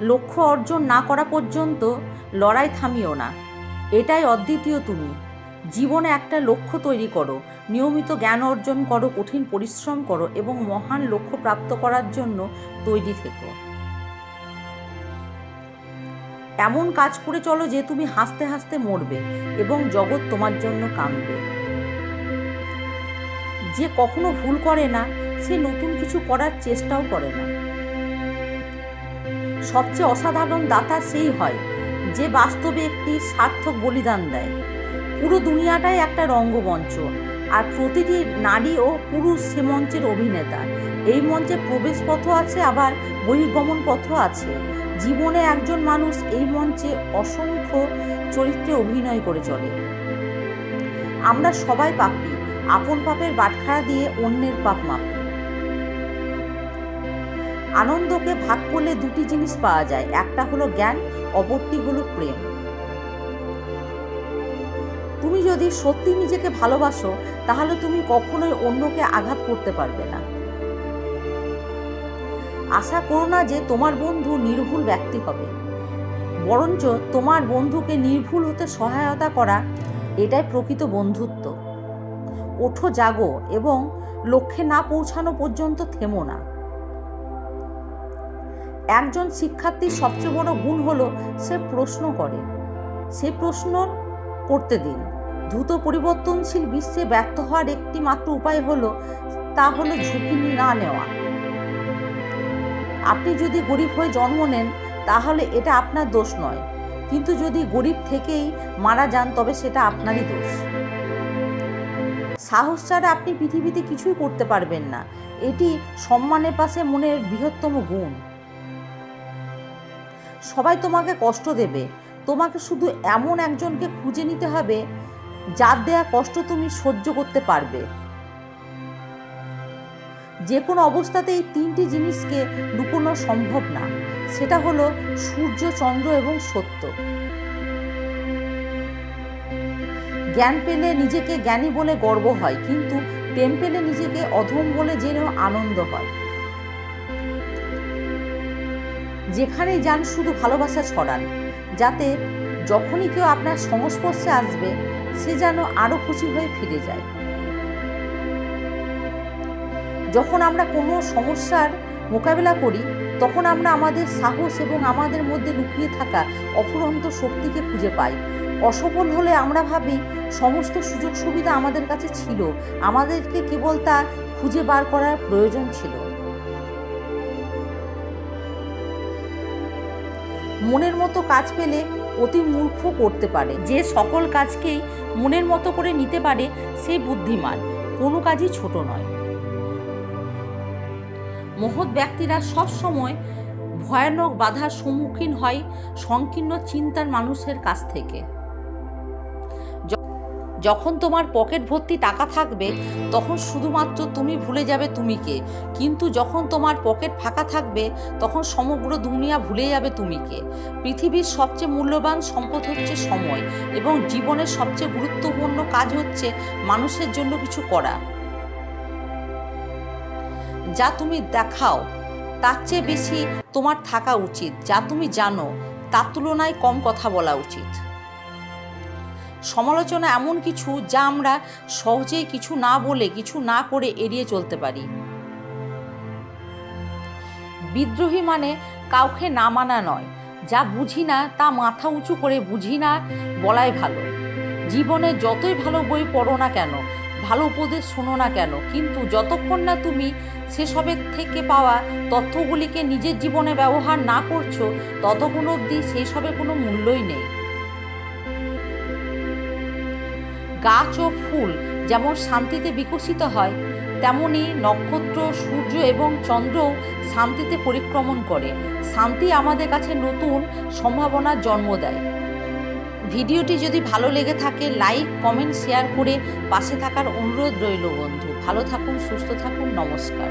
লক্ষ্য অর্জন না করা পর্যন্ত লড়াই থামিও না। এটাই অদ্বিতীয় তুমি। জীবনে একটা লক্ষ্য তৈরি করো, নিয়মিত জ্ঞান অর্জন করো, কঠিন পরিশ্রম করো এবং মহান লক্ষ্য প্রাপ্ত করার জন্য তৈরি থেকো। এমন কাজ করে চলো যে তুমি হাসতে হাসতে মরবে এবং জগৎ তোমার জন্য কাঁদবে। যে কখনো ভুল করে না, সে নতুন কিছু করার চেষ্টাও করে না। সবচেয়ে অসাধারণ দাতা সেই হয়, যে বাস্তবে একটি সার্থক বলিদান দেয়। পুরো দুনিয়াটাই একটা রঙ্গমঞ্চ, আর প্রতিটি নারী ও পুরুষ সে মঞ্চের অভিনেতা। এই মঞ্চে প্রবেশ পথও আছে, আবার বহির্গমন পথও আছে। জীবনে একজন মানুষ এই মঞ্চে অসংখ্য চরিত্রে অভিনয় করে চলে। আমরা সবাই পাপি, আপন পাপের বাটখারা দিয়ে অন্যের পাপ মাপি। আনন্দকে ভাগ করলে দুটি জিনিস পাওয়া যায়। একটা হলো জ্ঞান, অপরটি হলো প্রেম। তুমি যদি সত্যি নিজেকে ভালোবাসো, তাহলে তুমি কখনোই অন্যকে আঘাত করতে পারবে না। আশা করো না যে তোমার বন্ধু নির্ভুল ব্যক্তি হবে। বরঞ্চ তোমার বন্ধুকে নির্ভুল হতে সহায়তা করা, এটাই প্রকৃত বন্ধুত্ব। ওঠো, জাগো এবং লক্ষ্যে না পৌঁছানো পর্যন্ত থেমো না। একজন শিক্ষার্থীর সবচেয়ে বড় গুণ হলো সে প্রশ্ন করে। সে প্রশ্ন করতে দিন। দ্রুত পরিবর্তনশীল বিশ্বে ব্যর্থ হওয়ার একটি মাত্র উপায় হলো তা হলো ঝুঁকি না নেওয়া। আপনি যদি গরিব হয়ে জন্ম নেন, তাহলে এটা আপনার দোষ নয়। কিন্তু যদি গরিব থেকেই মারা যান, তবে সেটা আপনারই দোষ। সাহস ছাড়া আপনি পৃথিবীতে কিছুই করতে পারবেন না। এটি সম্মানের পাশে মনের বৃহত্তম গুণ। সবাই তোমাকে কষ্ট দেবে। তোমাকে শুধু এমন একজনকে খুঁজে নিতে হবে, যার দেয়া কষ্ট তুমি সহ্য করতে পারবে। যে কোনো অবস্থাতে এই তিনটি জিনিসকে লুকোনো সম্ভব না, সেটা হলো সূর্য, চন্দ্র এবং সত্য। জ্ঞান পেলে নিজেকে জ্ঞানী বলে গর্ব হয়, কিন্তু প্রেম পেলে নিজেকে অধম বলে জেনেও আনন্দ হয়। যেখানেই যান শুধু ভালোবাসা ছড়ান, যাতে যখনই কেউ আপনার সংস্পর্শে আসবে, সে যেন আরও খুশি হয়ে ফিরে যায়। যখন আমরা কোনো সমস্যার মোকাবেলা করি, তখন আমরা আমাদের সাহস এবং আমাদের মধ্যে লুকিয়ে থাকা অফুরন্ত শক্তিকে খুঁজে পাই। অসফল হলে আমরা ভাবি, সমস্ত সুযোগ সুবিধা আমাদের কাছে ছিল, আমাদেরকে কেবল তা খুঁজে বার করার প্রয়োজন ছিল। মনের মতো কাজ পেলে অতি মূর্খ করতে পারে। যে সকল কাজকেই মনের মতো করে নিতে পারে, সে বুদ্ধিমান। কোনো কাজই ছোট নয়। মহৎ ব্যক্তিরা সব সময় ভয়ানক বাধার সম্মুখীন হয় সংকীর্ণ চিন্তার মানুষের কাছ থেকে। যখন তোমার পকেট ভর্তি টাকা থাকবে, তখন শুধুমাত্র তুমি ভুলে যাবে তুমিকে কিন্তু যখন তোমার পকেট ফাঁকা থাকবে, তখন সমগ্র দুনিয়া ভুলে যাবে তুমিকে পৃথিবীর সবচেয়ে মূল্যবান সম্পদ হচ্ছে সময় এবং জীবনের সবচেয়ে গুরুত্বপূর্ণ কাজ হচ্ছে মানুষের জন্য কিছু করা। যা তুমি দেখাও, তার চেয়ে বেশি তোমার থাকা উচিত। যা তুমি জানো, তার তুলনায় কম কথা বলা উচিত। সমালোচনা এমন কিছু যা আমরা সহজেই কিছু না বলে, কিছু না করে এড়িয়ে চলতে পারি। বিদ্রোহী মানে কাউকে না মানা নয়। যা বুঝি না, তা মাথা উঁচু করে বুঝি না, বলাই ভালো। জীবনে যতই ভালো বই পড়ো না কেন, ভালো উপদেশ শোনো না কেন, কিন্তু যতক্ষণ না তুমি সেসবের থেকে পাওয়া তথ্যগুলিকে নিজের জীবনে ব্যবহার না করছ, ততক্ষণ অবধি সেই সবের কোনো মূল্যই নেই। গাছ ও ফুল যেমন শান্তিতে বিকশিত হয়, তেমনি নক্ষত্র, সূর্য এবং চন্দ্রও শান্তিতে পরিক্রমণ করে। শান্তি আমাদের কাছে নতুন সম্ভাবনার জন্ম দেয়। ভিডিওটি যদি ভালো লেগে থাকে, লাইক, কমেন্ট, শেয়ার করে পাশে থাকার অনুরোধ রইল বন্ধু। ভালো থাকুন, সুস্থ থাকুন, নমস্কার।